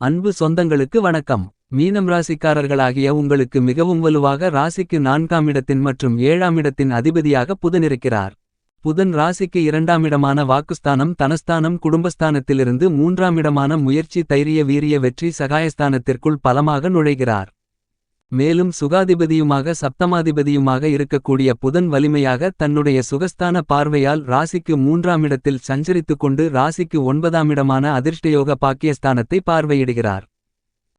அன்பு சொந்தங்களுக்கு வணக்கம். மீனம் ராசிக்காரர்களாகிய உங்களுக்கு மிகவும் வலுவாக ராசிக்கு நான்காம் இடத்தின் மற்றும் ஏழாம் இடத்தின் அதிபதியாக புதன் இருக்கிறார் புதன் ராசிக்கு இரண்டாம் இடமான வாக்குஸ்தானம் தனஸ்தானம் குடும்பஸ்தானத்திலிருந்து மூன்றாம் இடமான முயற்சி தைரிய வீரிய வெற்றி சகாயஸ்தானத்திற்குள் பலமாக நுழைகிறார். மேலும் சுகாதிபதியுமாக சப்தமாதிபதியுமாக இருக்கக்கூடிய புதன் வலிமையாக தன்னுடைய சுகஸ்தான பார்வையால் ராசிக்கு மூன்றாம் இடத்தில் சஞ்சரித்துக் கொண்டு ராசிக்கு ஒன்பதாம் இடமான அதிர்ஷ்டயோக பாக்கியஸ்தானத்தை பார்வையிடுகிறார்.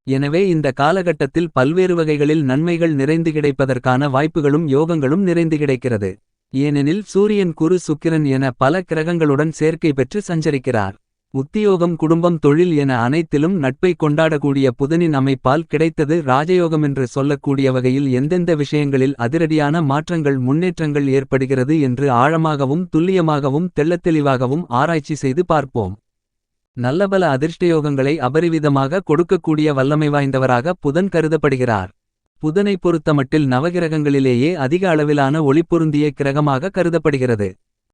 எனவே இந்த காலகட்டத்தில் பல்வேறு வகைகளில் நன்மைகள் நிறைந்து கிடைப்பதற்கான வாய்ப்புகளும் யோகங்களும் நிறைந்து கிடைக்கிறது. ஏனெனில் சூரியன் குரு சுக்கிரன் என பல கிரகங்களுடன் சேர்க்கை பெற்று சஞ்சரிக்கிறார். உத்தியோகம் குடும்பம் தொழில் என அனைத்திலும் நட்பை கொண்டாடக்கூடிய புதனின் அமைப்பால் கிடைத்தது ராஜயோகமென்று சொல்லக்கூடிய வகையில் எந்தெந்த விஷயங்களில் அதிரடியான மாற்றங்கள் முன்னேற்றங்கள் ஏற்படுகிறது என்று ஆழமாகவும் துல்லியமாகவும் தெள்ளத்தெளிவாகவும் ஆராய்ச்சி செய்து பார்ப்போம். நல்லபல அதிர்ஷ்டயோகங்களை அபரிவிதமாக கொடுக்கக்கூடிய வல்லமை வாய்ந்தவராக புதன் கருதப்படுகிறார். புதனை பொறுத்தமட்டில் நவகிரகங்களிலேயே அதிக அளவிலான ஒளிப்பொருந்திய கிரகமாக கருதப்படுகிறது.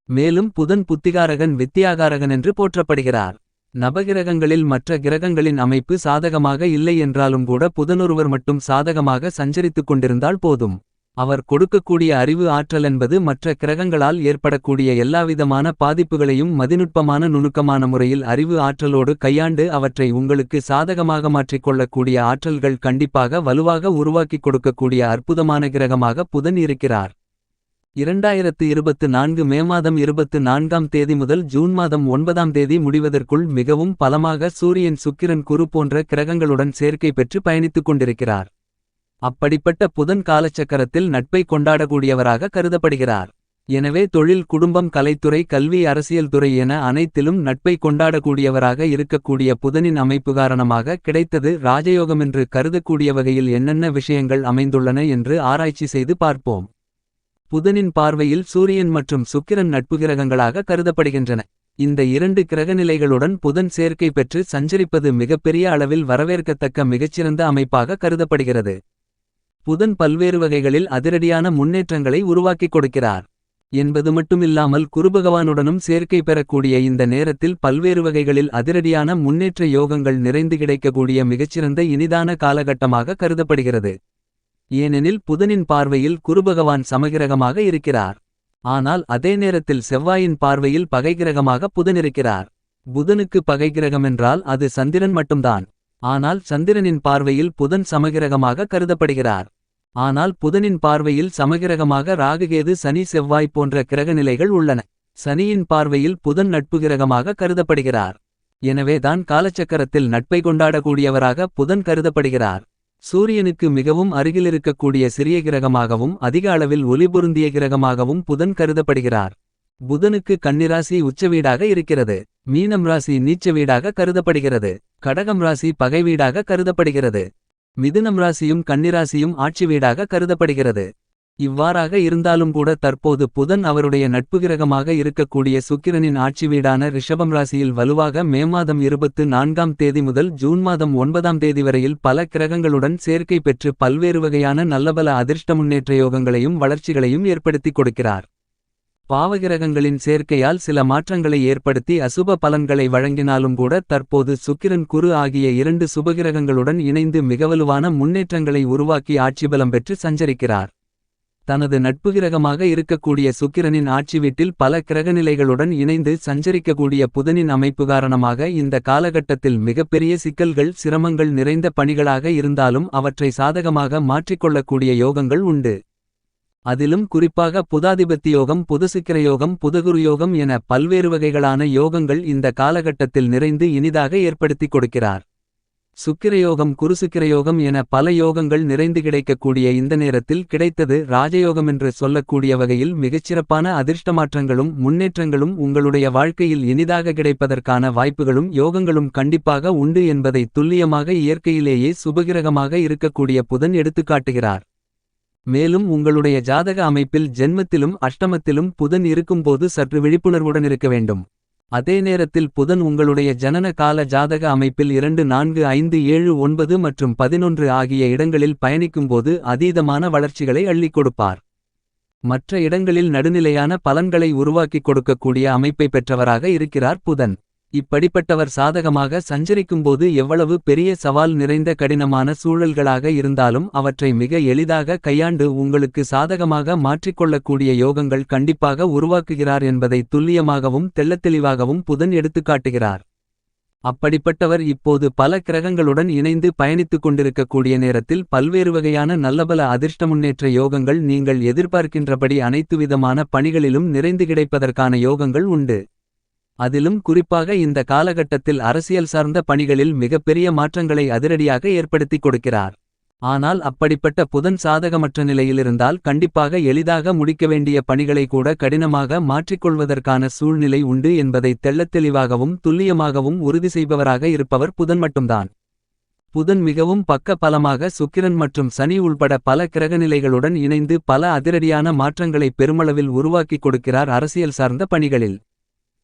மேலும் புதன் புத்திகாரகன் வித்தியாகாரகன் என்று போற்றப்படுகிறார். நவகிரகங்களில் மற்ற கிரகங்களின் அமைப்பு சாதகமாக இல்லை என்றாலும் கூட புதனொருவர் மட்டும் சாதகமாக சஞ்சரித்துக் கொண்டிருந்தால் போதும். அவர் கொடுக்கக்கூடிய அறிவு ஆற்றல் என்பது மற்ற கிரகங்களால் ஏற்படக்கூடிய எல்லாவிதமான பாதிப்புகளையும் மதிநுட்பமான நுணுக்கமான முறையில் அறிவு ஆற்றலோடு கையாண்டு அவற்றை உங்களுக்கு சாதகமாக மாற்றிக்கொள்ளக்கூடிய ஆற்றல்கள் கண்டிப்பாக வலுவாக உருவாக்கிக் கொடுக்கக்கூடிய அற்புதமான கிரகமாக புதன் இருக்கிறார். இரண்டாயிரத்து இருபத்து நான்கு மே மாதம் இருபத்து நான்காம் தேதி முதல் ஜூன் மாதம் ஒன்பதாம் தேதி முடிவதற்குள் மிகவும் பலமாக சூரியன் சுக்கிரன் குரு போன்ற கிரகங்களுடன் சேர்க்கை பெற்று பயணித்துக் கொண்டிருக்கிறார். அப்படிப்பட்ட புதன் காலச்சக்கரத்தில் நட்பை கொண்டாடக்கூடியவராக கருதப்படுகிறார். எனவே தொழில் குடும்பம் கலைத்துறை கல்வி அரசியல் துறை என அனைத்திலும் நட்பை கொண்டாடக்கூடியவராக இருக்கக்கூடிய புதனின் அமைப்பு காரணமாக கிடைத்தது ராஜயோகமென்று கருதக்கூடிய வகையில் என்னென்ன விஷயங்கள் அமைந்துள்ளன என்று ஆராய்ச்சி செய்து பார்ப்போம். புதனின் பார்வையில் சூரியன் மற்றும் சுக்கிரன் நட்பு கிரகங்களாக கருதப்படுகின்றன. இந்த இரண்டு கிரகநிலைகளுடன் புதன் சேர்க்கை பெற்று சஞ்சரிப்பது மிகப்பெரிய அளவில் வரவேற்கத்தக்க மிகச்சிறந்த அமைப்பாக கருதப்படுகிறது. புதன் பல்வேறு வகைகளில் அதிரடியான முன்னேற்றங்களை உருவாக்கிக் கொடுக்கிறார். என்பது மட்டுமில்லாமல் குருபகவானுடனும் சேர்க்கை பெறக்கூடிய இந்த நேரத்தில் பல்வேறு வகைகளில் அதிரடியான முன்னேற்ற யோகங்கள் நிறைந்து கிடைக்கக்கூடிய மிகச்சிறந்த இனிதான காலகட்டமாக கருதப்படுகிறது. ஏனெனில் புதனின் பார்வையில் குருபகவான் சமகிரகமாக இருக்கிறார். ஆனால் அதே நேரத்தில் செவ்வாயின் பார்வையில் பகைகிரகமாக புதனிருக்கிறார் புதனுக்கு பகைகிரகமென்றால் அது சந்திரன் மட்டும்தான். ஆனால் சந்திரனின் பார்வையில் புதன் சமகிரகமாக கருதப்படுகிறார். ஆனால் புதனின் பார்வையில் சமகிரகமாக ராகுகேது சனி செவ்வாய் போன்ற கிரகநிலைகள் உள்ளன. சனியின் பார்வையில் புதன் நட்பு கிரகமாக கருதப்படுகிறார். எனவேதான் காலச்சக்கரத்தில் நட்பை கொண்டாடக்கூடியவராக புதன் கருதப்படுகிறார். சூரியனுக்கு மிகவும் அருகிலிருக்கக்கூடிய சிறிய கிரகமாகவும் அதிக அளவில் ஒளிபொருந்திய கிரகமாகவும் புதன் கருதப்படுகிறார். புதனுக்கு கன்னிராசி உச்சவீடாக இருக்கிறது. மீனம் ராசி நீச்ச வீடாக கருதப்படுகிறது. கடகம் ராசி பகை வீடாக கருதப்படுகிறது. மிதுனம் ராசியும் கன்னிராசியும் ஆட்சி வீடாக கருதப்படுகிறது. இவ்வாறாக இருந்தாலும் கூட தற்போது புதன் அவருடைய நட்பு கிரகமாக இருக்கக்கூடிய சுக்கிரனின் ஆட்சி வீடான ரிஷபம் ராசியில் வலுவாக மே மாதம் இருபத்து நான்காம் தேதி முதல் ஜூன் மாதம் ஒன்பதாம் தேதி வரையில் பல கிரகங்களுடன் சேர்க்கை பெற்று பல்வேறு வகையான நல்லபல அதிர்ஷ்ட முன்னேற்ற யோகங்களையும் வளர்ச்சிகளையும் ஏற்படுத்திக் கொடுக்கிறார். பாவகிரகங்களின் சேர்க்கையால் சில மாற்றங்களை ஏற்படுத்தி அசுப பலன்களை வழங்கினாலும் கூட தற்போது சுக்கிரன் குரு ஆகிய இரண்டு சுபகிரகங்களுடன் இணைந்து மிகவலுவான முன்னேற்றங்களை உருவாக்கி ஆட்சிபலம் பெற்று சஞ்சரிக்கிறார். தனது நட்பு கிரகமாக இருக்கக்கூடிய சுக்கிரனின் ஆட்சி வீட்டில் பல கிரகநிலைகளுடன் இணைந்து சஞ்சரிக்கக்கூடிய புதனின் அமைப்பு காரணமாக இந்த காலகட்டத்தில் மிகப்பெரிய சிக்கல்கள் சிரமங்கள் நிறைந்த பணிகளாக இருந்தாலும் அவற்றை சாதகமாக மாற்றிக்கொள்ளக்கூடிய யோகங்கள் உண்டு. அதிலும் குறிப்பாக புதாதிபத்தி யோகம் புதுசிக்கிர யோகம் புதகுரு யோகம் என பல்வேறு வகைகளான யோகங்கள் இந்த காலகட்டத்தில் நிறைந்து இனிதாக ஏற்படுத்திக் கொடுக்கிறார். சுக்கிரயோகம் குருசுக்கிரயோகம் என பல யோகங்கள் நிறைந்து கிடைக்கக்கூடிய இந்த நேரத்தில் கிடைத்தது ராஜயோகமென்று சொல்லக்கூடிய வகையில் மிகச்சிறப்பான அதிர்ஷ்டமாற்றங்களும் முன்னேற்றங்களும் உங்களுடைய வாழ்க்கையில் இனிதாக கிடைப்பதற்கான வாய்ப்புகளும் யோகங்களும் கண்டிப்பாக உண்டு என்பதை துல்லியமாக இயற்கையிலேயே சுபகிரகமாக இருக்கக்கூடிய புதன் எடுத்துக்காட்டுகிறார் மேலும் உங்களுடைய ஜாதக அமைப்பில் ஜென்மத்திலும் அஷ்டமத்திலும் புதன் இருக்கும்போது சற்று விழிப்புணர்வுடன் இருக்க வேண்டும். அதே நேரத்தில் புதன் உங்களுடைய ஜனன கால ஜாதக அமைப்பில் இரண்டு நான்கு ஐந்து ஏழு ஒன்பது மற்றும் பதினொன்று ஆகிய இடங்களில் பயணிக்கும்போது அதீதமான வளர்ச்சிகளை அள்ளிக் கொடுப்பார். மற்ற இடங்களில் நடுநிலையான பலன்களை உருவாக்கிக் கொடுக்கக்கூடிய அமைப்பை பெற்றவராக இருக்கிறார் புதன். இப்படிப்பட்டவர் சாதகமாக சஞ்சரிக்கும்போது எவ்வளவு பெரிய சவால் நிறைந்த கடினமான சூழல்களாக இருந்தாலும் அவற்றை மிக எளிதாக கையாண்டு உங்களுக்கு சாதகமாக மாற்றிக்கொள்ளக்கூடிய யோகங்கள் கண்டிப்பாக உருவாக்குகிறார் என்பதை துல்லியமாகவும் தெள்ளத்தெளிவாகவும் புதன் எடுத்துக்காட்டுகிறார் அப்படிப்பட்டவர் இப்போது பல கிரகங்களுடன் இணைந்து பயணித்துக் கொண்டிருக்கக்கூடிய நேரத்தில் பல்வேறு வகையான நல்லபல அதிர்ஷ்ட முன்னேற்ற யோகங்கள் நீங்கள் எதிர்பார்க்கின்றபடி அனைத்து விதமான பணிகளிலும் நிறைந்து கிடைப்பதற்கான யோகங்கள் உண்டு. அதிலும் குறிப்பாக இந்த காலகட்டத்தில் அரசியல் சார்ந்த பணிகளில் மிகப்பெரிய மாற்றங்களை அதிரடியாக ஏற்படுத்திக் கொடுக்கிறார். ஆனால் அப்படிப்பட்ட புதன் சாதகமற்ற நிலையிலிருந்தால் கண்டிப்பாக எளிதாக முடிக்க வேண்டிய பணிகளை கூட கடினமாக மாற்றிக்கொள்வதற்கான சூழ்நிலை உண்டு என்பதை தெள்ளத்தெளிவாகவும் துல்லியமாகவும் உறுதி செய்பவராக இருப்பவர் புதன் மட்டும்தான். புதன் மிகவும் பக்க பலமாக சுக்கிரன் மற்றும் சனி உள்பட பல கிரகநிலைகளுடன் இணைந்து பல அதிரடியான மாற்றங்களை பெருமளவில் உருவாக்கிக் கொடுக்கிறார் அரசியல் சார்ந்த பணிகளில்.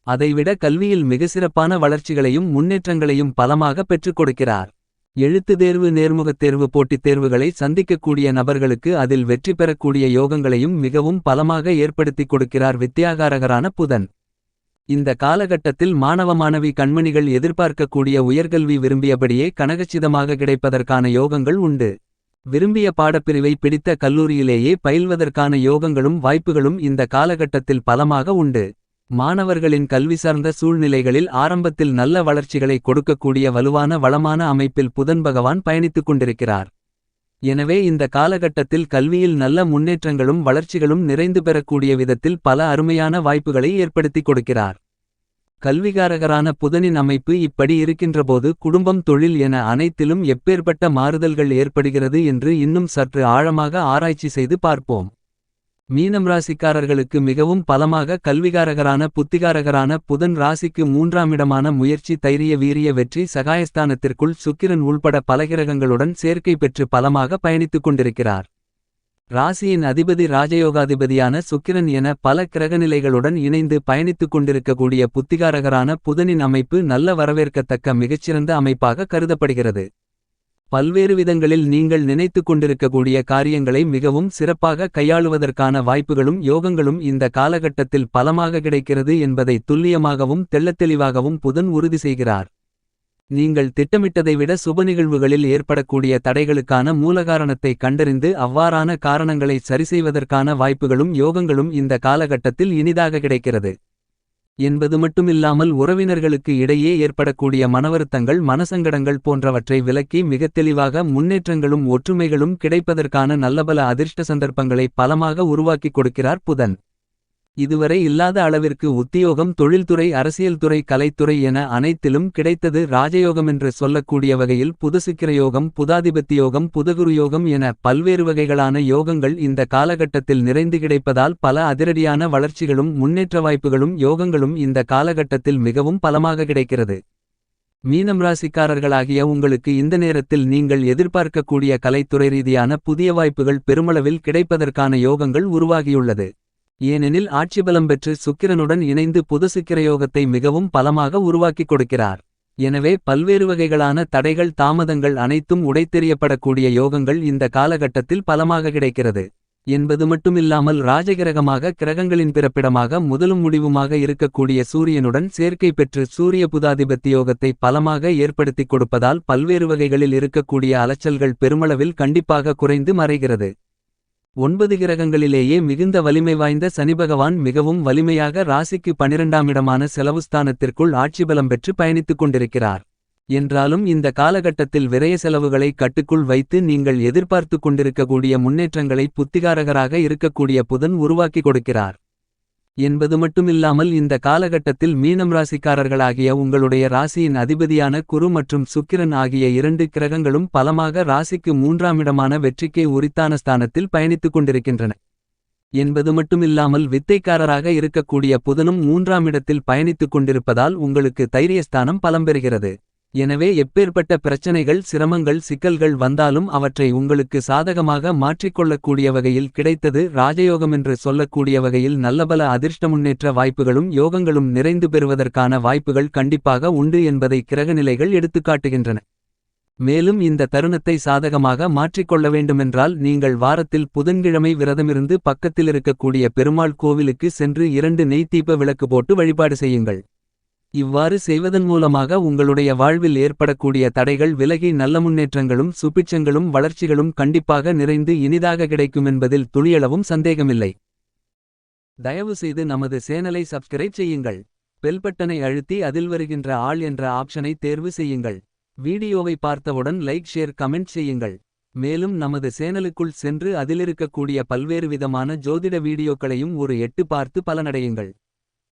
அதைவிட கல்வியில் மிக சிறப்பான வளர்ச்சிகளையும் முன்னேற்றங்களையும் பலமாக பெற்றுக் கொடுக்கிறார். எழுத்து தேர்வு நேர்முகத் தேர்வு போட்டித் தேர்வுகளை சந்திக்கக்கூடிய நபர்களுக்கு அதில் வெற்றி பெறக்கூடிய யோகங்களையும் மிகவும் பலமாக ஏற்படுத்திக் கொடுக்கிறார் வித்தியாகாரகரான புதன். இந்த காலகட்டத்தில் மாணவ மாணவி கண்மணிகள் எதிர்பார்க்கக்கூடிய உயர்கல்வி விரும்பியபடியே கனகச்சிதமாக கிடைப்பதற்கான யோகங்கள் உண்டு. விரும்பிய பாடப்பிரிவை பிடித்த கல்லூரியிலேயே பயில்வதற்கான யோகங்களும் வாய்ப்புகளும் இந்த காலகட்டத்தில் பலமாக உண்டு. மாணவர்களின் கல்வி சார்ந்த சூழ்நிலைகளில் ஆரம்பத்தில் நல்ல வளர்ச்சிகளை கொடுக்கக்கூடிய வலுவான வளமான அமைப்பில் புதன் பகவான் பயணித்துக் கொண்டிருக்கிறார். எனவே இந்த காலகட்டத்தில் கல்வியில் நல்ல முன்னேற்றங்களும் வளர்ச்சிகளும் நிறைந்து பெறக்கூடிய விதத்தில் பல அருமையான வாய்ப்புகளை ஏற்படுத்திக் கொடுக்கிறார். கல்விகாரகரான புதனின் அமைப்பு இப்படி இருக்கின்றபோது குடும்பம் தொழில் என அனைத்திலும் எப்பேற்பட்ட மாறுதல்கள் ஏற்படுகிறது என்று இன்னும் சற்று ஆழமாக ஆராய்ச்சி செய்து பார்ப்போம். மீனம் ராசிக்காரர்களுக்கு மிகவும் பலமாக கல்விகாரகரான புத்திகாரகரான புதன் ராசிக்கு மூன்றாமிடமான முயற்சி தைரிய வீரிய வெற்றி சகாயஸ்தானத்திற்குள் சுக்கிரன் உள்பட பலகிரகங்களுடன் சேர்க்கை பெற்று பலமாக பயணித்துக் கொண்டிருக்கிறார். ராசியின் அதிபதி ராஜயோகாதிபதியான சுக்கிரன் என பல கிரகநிலைகளுடன் இணைந்து பயணித்துக் கொண்டிருக்கக்கூடிய புத்திகாரகரான புதனின் அமைப்பு நல்ல வரவேற்கத்தக்க மிகச்சிறந்த அமைப்பாக கருதப்படுகிறது. பல்வேறு விதங்களில் நீங்கள் நினைத்துக் கொண்டிருக்கக்கூடிய காரியங்களை மிகவும் சிறப்பாக கையாளுவதற்கான வாய்ப்புகளும் யோகங்களும் இந்த காலகட்டத்தில் பலமாக கிடைக்கிறது என்பதை துல்லியமாகவும் தெள்ளத்தெளிவாகவும் புதன் உறுதி செய்கிறார். நீங்கள் திட்டமிட்டதை விட சுப நிகழ்வுகளில் ஏற்படக்கூடிய தடைகளுக்கான மூலகாரணத்தை கண்டறிந்து அவ்வாறான காரணங்களை சரிசெய்வதற்கான வாய்ப்புகளும் யோகங்களும் இந்த காலகட்டத்தில் இனிதாக கிடைக்கிறது. என்பது மட்டுமில்லாமல் உறவினர்களுக்கு இடையே ஏற்படக்கூடிய மனவருத்தங்கள் மனசங்கடங்கள் போன்றவற்றை விலக்கி மிகத் தெளிவாக முன்னேற்றங்களும் ஒற்றுமைகளும் கிடைப்பதற்கான நல்லபல அதிர்ஷ்ட சந்தர்ப்பங்களை பலமாக உருவாக்கிக் கொடுக்கிறார் புதன். இதுவரை இல்லாத அளவிற்கு உத்தியோகம் தொழில்துறை அரசியல்துறை கலைத்துறை என அனைத்திலும் கிடைத்தது ராஜயோகமென்று சொல்லக்கூடிய வகையில் புதுசுக்கிரயோகம் புதாதிபத்தியோகம் புதகுரு யோகம் என பல்வேறு வகைகளான யோகங்கள் இந்த காலகட்டத்தில் நிறைந்து கிடைப்பதால் பல அதிரடியான வளர்ச்சிகளும் முன்னேற்ற வாய்ப்புகளும் யோகங்களும் இந்த காலகட்டத்தில் மிகவும் பலமாக கிடைக்கிறது. மீனம் ராசிக்காரர்களாகிய உங்களுக்கு இந்த நேரத்தில் நீங்கள் எதிர்பார்க்கக்கூடிய கலைத்துறை ரீதியான புதிய வாய்ப்புகள் பெருமளவில் கிடைப்பதற்கான யோகங்கள் உருவாகியுள்ளது. ஏனெனில் ஆட்சிபலம் பெற்று சுக்கிரனுடன் இணைந்து புதசுக்கிரயோகத்தை மிகவும் பலமாக உருவாக்கிக் கொடுக்கிறார். எனவே பல்வேறு வகைகளான தடைகள் தாமதங்கள் அனைத்தும் உடைத்தெறியப்படக்கூடிய யோகங்கள் இந்த காலகட்டத்தில் பலமாக கிடைக்கிறது. என்பது மட்டுமில்லாமல் ராஜகிரகமாக கிரகங்களின் பிறப்பிடமாக முதலும் முடிவுமாக இருக்கக்கூடிய சூரியனுடன் சேர்க்கை பெற்று சூரிய புதாதிபத்தி யோகத்தை பலமாக ஏற்படுத்திக் கொடுப்பதால் பல்வேறு வகைகளில் இருக்கக்கூடிய அலைச்சல்கள் பெருமளவில் கண்டிப்பாக குறைந்து மறைகிறது. ஒன்பது கிரகங்களிலேயே மிகுந்த வலிமை வாய்ந்த சனிபகவான் மிகவும் வலிமையாக ராசிக்கு பனிரெண்டாம் இடமான செலவுஸ்தானத்திற்குள் ஆட்சிபலம் பெற்று பயணித்துக் கொண்டிருக்கிறார். என்றாலும் இந்த காலகட்டத்தில் விரய செலவுகளை கட்டுக்குள் வைத்து நீங்கள் எதிர்பார்த்துக் கொண்டிருக்கக்கூடிய முன்னேற்றங்களை புத்திகாரகராக இருக்கக்கூடிய புதன் உருவாக்கி கொடுக்கிறார். என்பது மட்டுமில்லாமல் இந்த காலகட்டத்தில் மீனம் ராசிக்காரர்களாகிய உங்களுடைய ராசியின் அதிபதியான குரு மற்றும் சுக்கிரன் ஆகிய இரண்டு கிரகங்களும் பலமாக ராசிக்கு மூன்றாமிடமான வெற்றிக்கே உரித்தான ஸ்தானத்தில் பயணித்துக் கொண்டிருக்கின்றன. என்பது மட்டுமில்லாமல் வித்தைக்காரராக இருக்கக்கூடிய புதனும் மூன்றாம் இடத்தில் பயணித்துக் கொண்டிருப்பதால் உங்களுக்கு தைரியஸ்தானம் பலம் பெறுகிறது எனவே எப்பேற்பட்ட பிரச்சனைகள் சிரமங்கள் சிக்கல்கள் வந்தாலும் அவற்றை உங்களுக்கு சாதகமாக மாற்றிக்கொள்ளக்கூடிய வகையில் கிடைத்தது ராஜயோகமென்று சொல்லக்கூடிய வகையில் நல்லபல அதிர்ஷ்ட முன்னேற்ற வாய்ப்புகளும் யோகங்களும் நிறைந்து பெறுவதற்கான வாய்ப்புகள் கண்டிப்பாக உண்டு என்பதை கிரகநிலைகள் எடுத்துக்காட்டுகின்றன. மேலும் இந்த தருணத்தை சாதகமாக மாற்றிக்கொள்ள வேண்டுமென்றால் நீங்கள் வாரத்தில் புதன்கிழமை விரதமிருந்து பக்கத்தில் இருக்கக்கூடிய பெருமாள் கோவிலுக்கு சென்று இரண்டு நெய்த்தீப விளக்கு போட்டு வழிபாடு செய்யுங்கள். இவ்வாறு செய்வதன் மூலமாக உங்களுடைய வாழ்வில் ஏற்படக்கூடிய தடைகள் விலகி நல்ல முன்னேற்றங்களும் சுபிட்சங்களும் வளர்ச்சிகளும் கண்டிப்பாக நிறைந்து இனிதாக கிடைக்கும் என்பதில் துளியளவும் சந்தேகமில்லை. தயவு செய்து நமது சேனலை சப்ஸ்கிரைப் செய்யுங்கள். பெல்பட்டனை அழுத்தி அதில் வருகின்ற ஆள் என்ற ஆப்ஷனை தேர்வு செய்யுங்கள். வீடியோவை பார்த்தவுடன் லைக் ஷேர் கமெண்ட் செய்யுங்கள். மேலும் நமது சேனலுக்குள் சென்று அதிலிருக்கக்கூடிய பல்வேறு விதமான ஜோதிட வீடியோக்களையும் ஒரு எட்டு பார்த்து பலனடையுங்கள்.